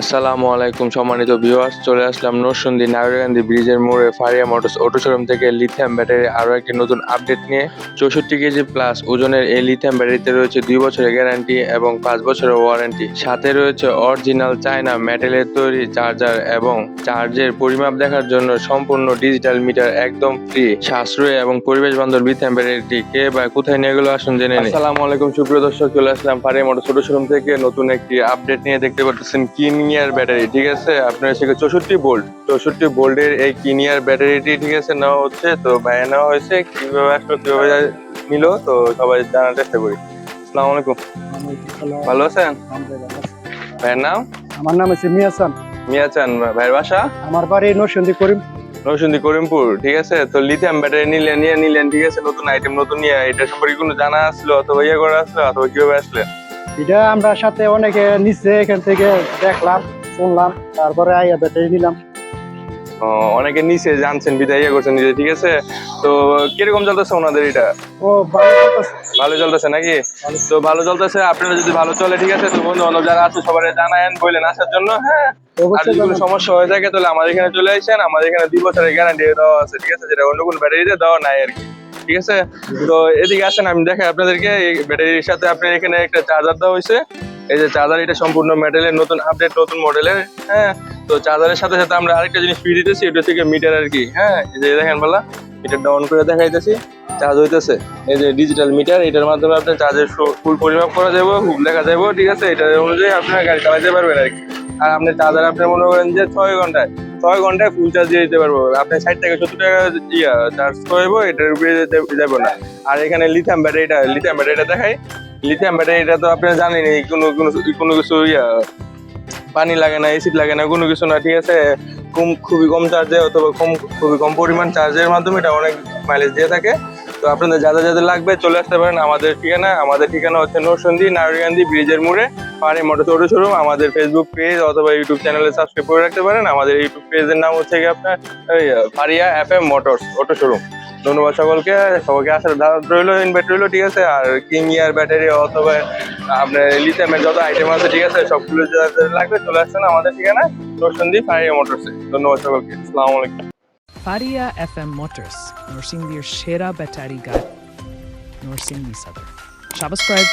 আসসালামু আলাইকুম সম্মানিত ভিউয়ার্স চলে আসলাম নরসিংদী নাগরকান্দি ব্রিজের মোড়ে ফারিয়া মোটরস অটো শোরুম থেকে লিথিয়াম ব্যাটারি আরও একটি নতুন আপডেট নিয়ে। চৌষট্টি কেজি প্লাস ওজনের এই লিথিয়াম ব্যাটারিতে রয়েছে দুই বছরের গ্যারান্টি এবং পাঁচ বছরের ওয়ারেন্টি সাথে রয়েছে অরিজিনাল চায়না মেটালের তৈরি চার্জার এবং চার্জের পরিমাপ দেখার জন্য সম্পূর্ণ ডিজিটাল মিটার একদম ফ্রি সাশ্রয়ী এবং পরিবেশ বান্ধব লিথিয়াম ব্যাটারিটি কে বা কোথায় নিয়ে গেলো আসুন জেনে আসসালামু আলাইকুম সুপ্রিয় দর্শক, চলে আসলাম ফারিয়া মোটরস অটো শোরুম থেকে নতুন একটি আপডেট নিয়ে। দেখতে পাচ্ছেন কিনিয়ার ব্যাটারি ঠিক আছে? আপনার সেখানে চৌষট্টি ভোল্ট চৌষট্টি ভোল্টের এই কিনিয়ার ব্যাটারিটি ঠিক আছে নেওয়া হচ্ছে। তো ভাইয়া নেওয়া হয়েছে। কীভাবে আসলো কীভাবে নিল তো সবাই জানার চেষ্টা করি। আসসালামু আলাইকুম। ভালো আছেন? ভাইয়ের নাম? আমার নাম হচ্ছে মিয়াসান মিয়া চান ভাইয়ের বাসা? আমার বাড়ি নরসিংদী করিম। নরসিংদী করিমপুর ঠিক আছে? তো লিথিয়াম ব্যাটারি নিলেন নিয়ে নিলেন ঠিক আছে? নতুন আইটেম নতুন নিয়ে এটা সম্পর্কে কোনো জানা আসলো অথবা ইয়ে করা আসলো অথবা কীভাবে আসলেন? এটা আমরা সাথে অনেকে নিচ্ছে এখান থেকে দেখলাম শুনলাম তারপরে আইয়া ব্যাটারি নিলাম অনেকে নিচে জানছেন বিদায় ইয়ে করছেন নিজে ঠিক আছে? তো কীরকম চলতেছে ওনাদের এটা? ও ভালো চলতেছে। নাকি? তো ভালো চলতেছে আপনারা যদি ভালো চলে ঠিক আছে? তো বন্ধু বান্ধব যারা আছে সবাই জানায়েন বললেন আসার জন্য হ্যাঁ? আর যদি কোনো সমস্যা হয়ে থাকে তাহলে আমাদের এখানে চলে আসেন। আমাদের এখানে দুই বছরের গ্যারান্টি দেওয়া আছে ঠিক আছে? যেটা অন্য কোনো ব্যাটারিতে দেওয়া নাই আর কি। ঠিক আছে? তো এদিকে আসেন, আমি দেখাই আপনাদেরকে। এই ব্যাটারির সাথে আপনার এখানে একটা চার্জার দেওয়া হয়েছে। এই যে চার্জার এটা সম্পূর্ণ মেটালের নতুন আপডেট নতুন মডেলের হ্যাঁ? তো চার্জারের সাথে সাথে আমরা আরেকটা জিনিস ফ্রি দিতেছি, এটা থেকে মিটার আর কি হ্যাঁ? এই যে দেখেন বলা মিটার ডাউন করে দেখাইতেছি চার্জ হইতেছে। এই যে ডিজিটাল মিটার এটার মাধ্যমে আপনার চার্জের ফুল পরিমাপ করা যাবে হুক দেখা যাবে ঠিক আছে? এটার অনুযায়ী আপনার গাড়ি চালাতে পারবেন আর কি। আর আপনি চার্জার আপনি মনে করেন যে ছয় ঘন্টায় ছয় ঘন্টায় ফুল চার্জ দিয়ে দিতে পারব। আপনি ষাট টাকা, সত্তর টাকা ইয়া চার্জ করব, এটার উপরে যাব না। আর এখানে লিথাম ব্যাটারিটা লিথিয়াম ব্যাটারিটা দেখাই। লিথাম ব্যাটারিটা তো আপনি জানেনই কোনো কোনো কোনো কিছু ইয়া, পানি লাগে না এসিড লাগে না, কোনো কিছু না, ঠিক আছে? কম, খুবই কম চার্জে অথবা কম, খুবই কম পরিমাণ চার্জের মাধ্যমে এটা অনেক মাইলেজ দিয়ে থাকে। তো আপনাদের যাদের যাদের লাগবে, চলে আসতে পারেন আমাদের ঠিকানা। আমাদের ঠিকানা হচ্ছে নরসন্দী নারায়ণগান্ধী ব্রিজের মোড়ে। পাহাড়ি মোটর ছোটো শোরুম, আমাদের ফেসবুক পেজ অথবা ইউটিউব চ্যানেলে সাবস্ক্রাইব করে রাখতে পারেন। আমাদের ইউটিউব পেজের নাম হচ্ছে কি আপনার Faria F M motors auto showroom ধন্যবাদ সকলকে, সবাইকে আসার রইল ইনভাইট রইল, ঠিক আছে? আর কিং ইয়ার ব্যাটারি অথবা আপনার লিথিয়ামের যত আইটেম আছে, ঠিক আছে? সবগুলো যাদের লাগবে, চলে আসছেন আমাদের ঠিকানা নরসন্দী ফারিয়া মোটরসে ধন্যবাদ সকলকে, আসসালামু আলাইকুম। ফারিয়া এফ এম মোটরস নরসিংদীর সেরা ব্যাটারি গাড়ি নরসিংদী সদর সাবস্ক্রাইব